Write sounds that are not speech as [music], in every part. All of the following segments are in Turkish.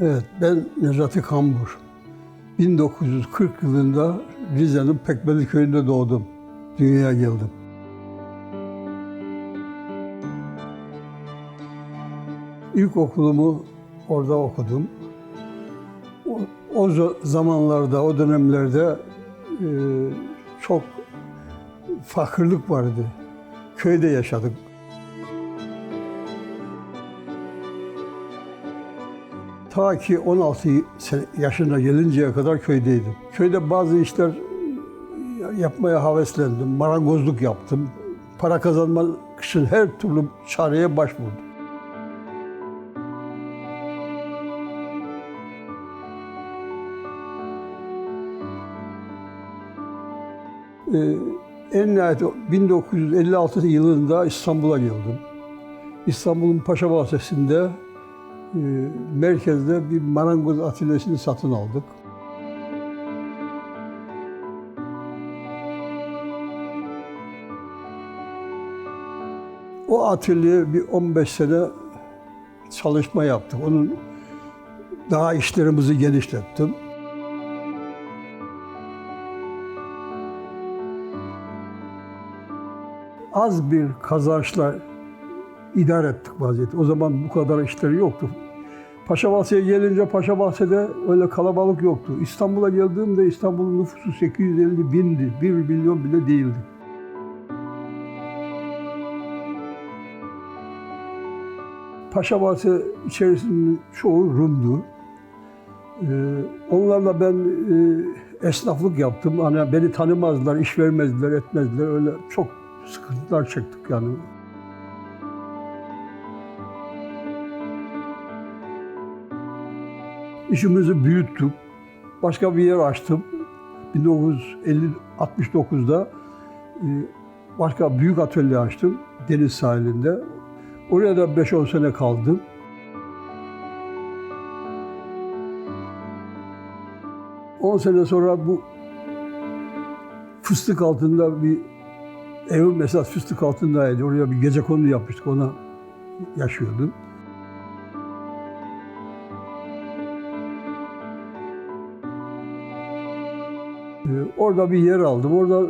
Evet, ben Necati Kambur. 1940 yılında Rize'nin Pekmezli köyünde doğdum. Dünyaya geldim. İlkokulumu orada okudum. O, o za- zamanlarda, o dönemlerde e, çok fakirlik vardı. Köyde yaşadık. Ta ki 16 sene- yaşına gelinceye kadar köydeydim. Köyde bazı işler yapmaya heveslendim. Marangozluk yaptım. Para kazanmak için her türlü çareye başvurdum. Ee, en nihayet 1956 yılında İstanbul'a geldim. İstanbul'un Paşa Bahçesi'nde e, merkezde bir marangoz atölyesini satın aldık. O atölye bir 15 sene çalışma yaptık. Onun daha işlerimizi genişlettim. Az bir kazançla idare ettik vaziyeti. O zaman bu kadar işleri yoktu. Paşa Bahçe'ye gelince Paşa Bahçe'de öyle kalabalık yoktu. İstanbul'a geldiğimde İstanbul'un nüfusu 850 bindi. 1 milyon bile değildi. Paşa Bahçe içerisinin çoğu Rum'du. Ee, onlarla ben e, esnaflık yaptım. Hani beni tanımazlar, iş vermezdiler, etmezdiler. Öyle çok sıkıntılar çektik yani. İşimizi büyüttük. Başka bir yer açtım. 1969'da e, başka büyük atölye açtım deniz sahilinde. Oraya da 5-10 sene kaldım. On sene sonra bu fıstık altında bir evim esas fıstık altındaydı. Oraya bir gece konu yapmıştık. Ona yaşıyordum. Orada bir yer aldım. Orada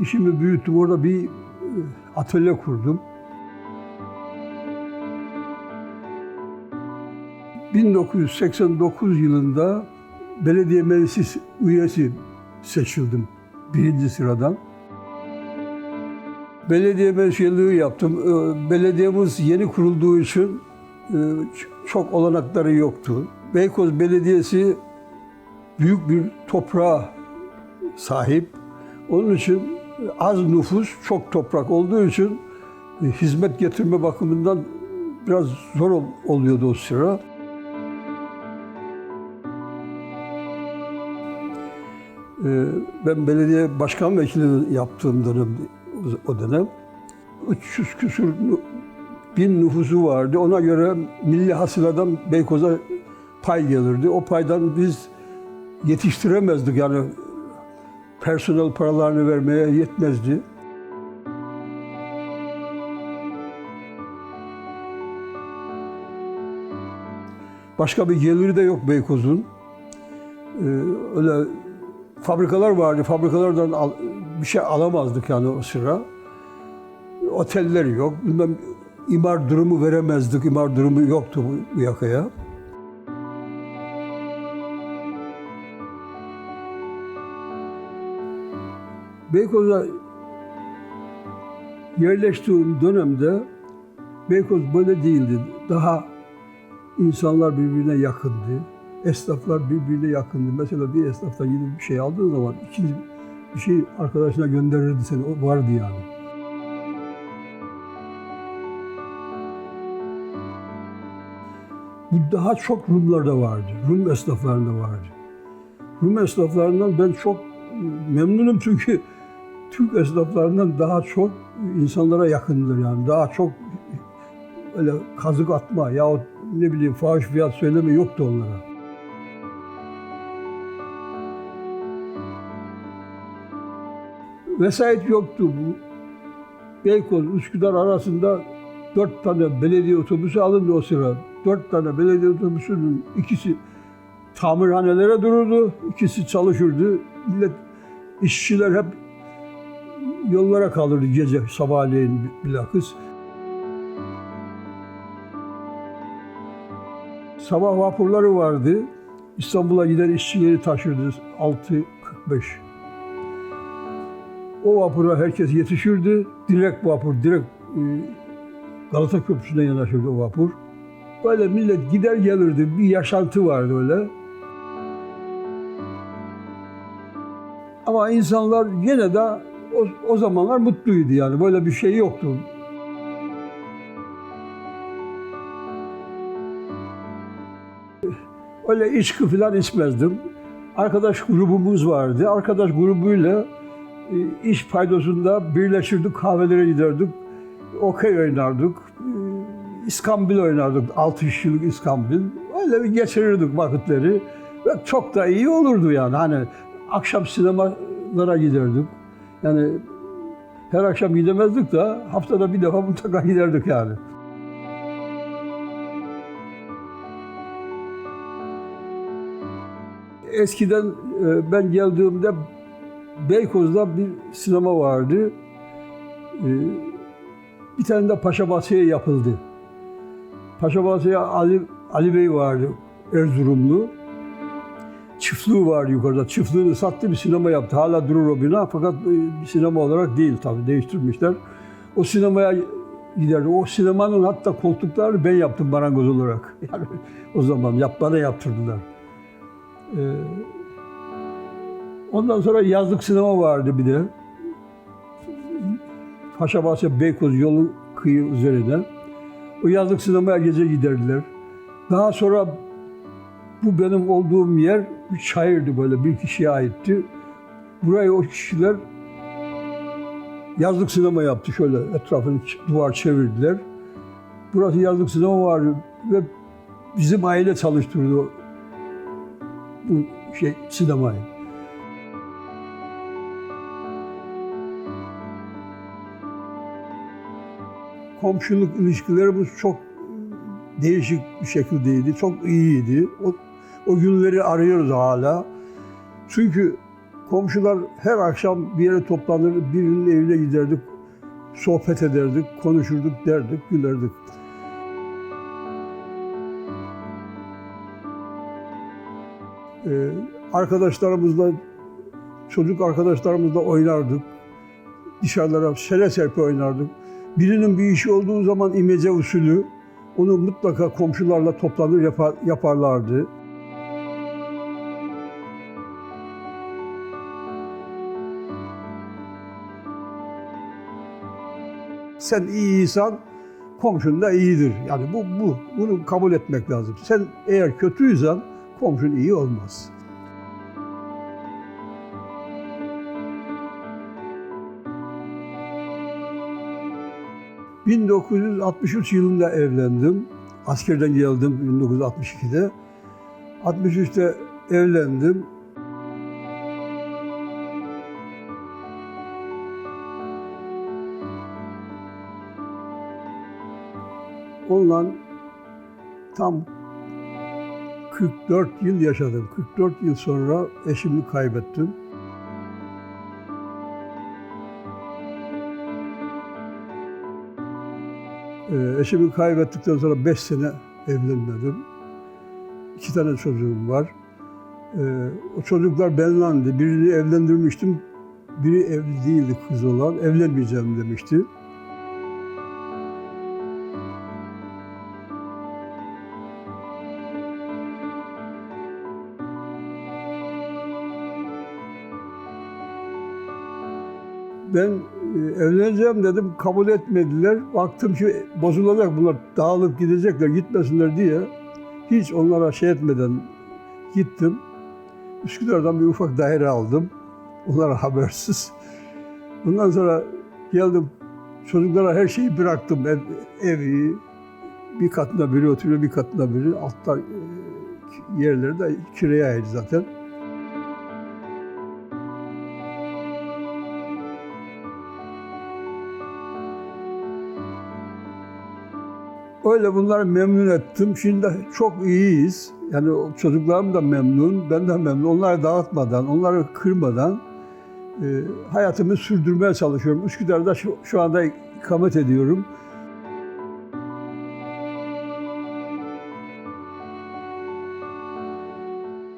işimi büyüttüm. Orada bir e, atölye kurdum. 1989 yılında belediye meclisi üyesi seçildim birinci sıradan. Belediye meclisliği yaptım. Ee, Belediyemiz yeni kurulduğu için e, çok olanakları yoktu. Beykoz Belediyesi büyük bir toprağa sahip. Onun için az nüfus, çok toprak olduğu için e, hizmet getirme bakımından biraz zor ol- oluyordu o sıra. E, Ben belediye başkan vekili yaptığım dönem, o dönem 300 küsur nü- bin nüfusu vardı. Ona göre milli hasıladan Beykoz'a pay gelirdi. O paydan biz yetiştiremezdik yani personel paralarını vermeye yetmezdi. Başka bir geliri de yok Beykoz'un. Ee, öyle fabrikalar vardı. Fabrikalardan al- bir şey alamazdık yani o sıra. Oteller yok. Bilmem imar durumu veremezdik. İmar durumu yoktu bu, yakaya. Beykoz'a yerleştiğim dönemde Beykoz böyle değildi. Daha insanlar birbirine yakındı. esnaflar birbirine yakındı. Mesela bir esnaftan yeni bir şey aldığın zaman ikinci bir şey arkadaşına gönderirdi seni. O vardı yani. Bu daha çok Rumlarda vardı. Rum esnaflarında vardı. Rum esnaflarından ben çok memnunum çünkü Türk esnaflarından daha çok insanlara yakındır yani. Daha çok öyle kazık atma yahut ne bileyim fahiş fiyat söyleme yoktu onlara. Vesayet yoktu bu. Beykoz, Üsküdar arasında dört tane belediye otobüsü alındı o sıra. Dört tane belediye otobüsünün ikisi tamirhanelere dururdu, ikisi çalışırdı. Millet, işçiler hep yollara kalırdı gece sabahleyin bilakis. Sabah vapurları vardı. İstanbul'a giden işçileri taşırdı 6.45. O vapura herkes yetişirdi. Direkt vapur, direkt e, Galata Köprüsü'ne yanaşırdı o vapur. Böyle millet gider gelirdi. Bir yaşantı vardı öyle. Ama insanlar yine de o, o zamanlar mutluydu yani. Böyle bir şey yoktu. Öyle içki falan içmezdim. Arkadaş grubumuz vardı. Arkadaş grubuyla e, iş paydosunda birleşirdik, kahvelere giderdik. Okey oynardık. e, İskambil oynardık. 6 yıllık İskambil. Öyle bir geçirirdik vakitleri. Ve çok da iyi olurdu yani. Hani akşam sinemalara giderdik. Yani her akşam gidemezdik de haftada bir defa mutlaka giderdik yani. Eskiden e, ben geldiğimde Beykoz'da bir sinema vardı. E, Bir tane de Paşabahçe'ye yapıldı. Paşabahçe'ye Ali, Ali Bey vardı, Erzurumlu. Çiftliği vardı yukarıda. Çiftliğini sattı bir sinema yaptı. Hala durur o bina fakat e, sinema olarak değil tabii değiştirmişler. O sinemaya giderdi. O sinemanın hatta koltuklarını ben yaptım marangoz olarak. [laughs] Yani o zaman yap, bana yaptırdılar. Ee, ondan sonra yazlık sinema vardı bir de. Paşabahçe Beykoz yolu kıyı üzerinde. O yazlık sinemaya gece giderdiler. Daha sonra bu benim olduğum yer bir çayırdı böyle bir kişiye aitti. Burayı o kişiler yazlık sinema yaptı şöyle etrafını duvar çevirdiler. Burası yazlık sinema vardı ve bizim aile çalıştırdı bu şey sinemayı. Komşuluk ilişkilerimiz çok değişik bir şekildeydi. Çok iyiydi. O, o günleri arıyoruz hala. Çünkü komşular her akşam bir yere toplanır, birinin evine giderdik, sohbet ederdik, konuşurduk, derdik, gülerdik. Ee, arkadaşlarımızla, çocuk arkadaşlarımızla oynardık. Dışarılara sere serpe oynardık. Birinin bir işi olduğu zaman imece usulü onu mutlaka komşularla toplanır yapar, yaparlardı. Sen iyiysen komşun da iyidir. Yani bu, bu. Bunu kabul etmek lazım. Sen eğer kötüysen komşun iyi olmaz. ...1963 yılında evlendim. Askerden geldim 1962'de. 63'te evlendim. Onunla tam 44 yıl yaşadım. 44 yıl sonra eşimi kaybettim. Ee, eşimi kaybettikten sonra 5 sene evlenmedim. İki tane çocuğum var. Ee, o çocuklar benimlendi. Birini evlendirmiştim. Biri evli değildi kız olan. Evlenmeyeceğim demişti. Ben e, evleneceğim dedim, kabul etmediler. Baktım ki bozulacak bunlar, dağılıp gidecekler, gitmesinler diye. Hiç onlara şey etmeden gittim. Üsküdar'dan bir ufak daire aldım. Onlara [laughs] habersiz. Ondan sonra geldim, çocuklara her şeyi bıraktım. Ev, evi, bir katında biri oturuyor, bir katında biri. Altta e, yerleri de kiraya ait zaten. Öyle bunları memnun ettim. Şimdi çok iyiyiz. Yani çocuklarım da memnun, ben de memnun. Onları dağıtmadan, onları kırmadan e, hayatımı sürdürmeye çalışıyorum. Üsküdar'da şu, şu anda ikamet ediyorum.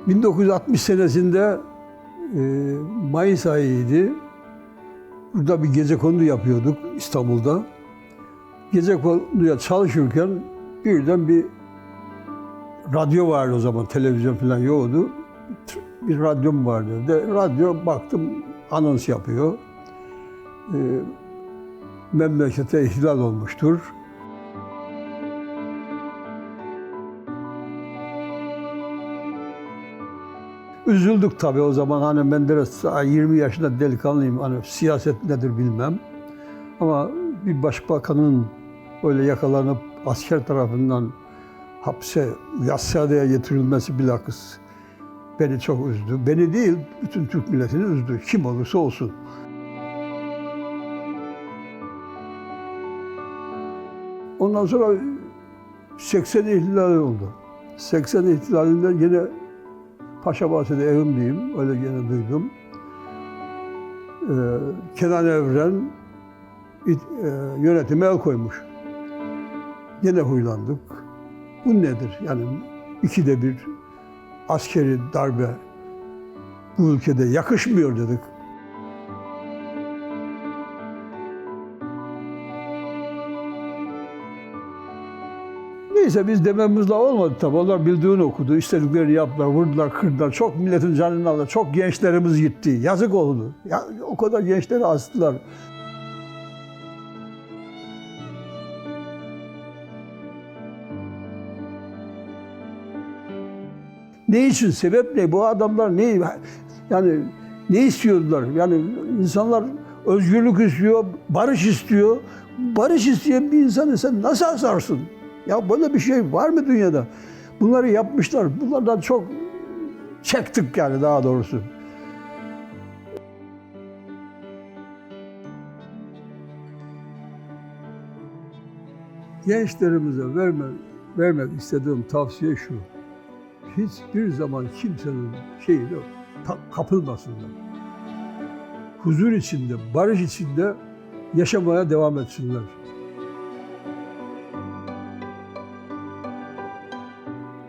...1960 senesinde e, Mayıs ayıydı. Burada bir gece kondu yapıyorduk İstanbul'da. Gece konduya çalışırken birden bir radyo vardı o zaman, televizyon falan yoktu. Bir radyom vardı. De, radyo baktım anons yapıyor. Ee, memlekete ihtilal olmuştur. Üzüldük tabii o zaman hani Menderes daha 20 yaşında delikanlıyım hani siyaset nedir bilmem. Ama bir başbakanın böyle yakalanıp asker tarafından hapse, yassıadaya getirilmesi bilakis beni çok üzdü. Beni değil, bütün Türk milletini üzdü. Kim olursa olsun. Ondan sonra 80 ihtilali oldu. 80 ihtilalinde yine Paşabahçe'de evimdeyim, öyle yine duydum. Ee, Kenan Evren it- e, yönetime el koymuş. Yine huylandık. Bu nedir? Yani ikide bir askeri darbe bu ülkede yakışmıyor dedik. Neyse biz dememizle olmadı tabii. Onlar bildiğini okudu, istediklerini yaptılar, vurdular, kırdılar. Çok milletin canını aldılar, çok gençlerimiz gitti. Yazık oldu. Ya, o kadar gençleri astılar. Ne için? Sebep ne? Bu adamlar ne? Yani ne istiyordular? Yani insanlar özgürlük istiyor, barış istiyor. Barış isteyen bir insanı sen nasıl asarsın? Ya böyle bir şey var mı dünyada? Bunları yapmışlar. Bunlardan çok çektik yani daha doğrusu. Gençlerimize verme, vermek istediğim tavsiye şu hiçbir zaman kimsenin şeyine kapılmasınlar. Huzur içinde, barış içinde yaşamaya devam etsinler.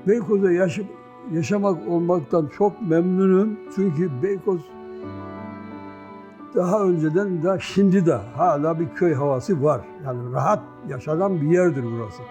Beykoz'da yaş- yaşamak olmaktan çok memnunum. Çünkü Beykoz daha önceden de şimdi de hala bir köy havası var. Yani rahat yaşanan bir yerdir burası.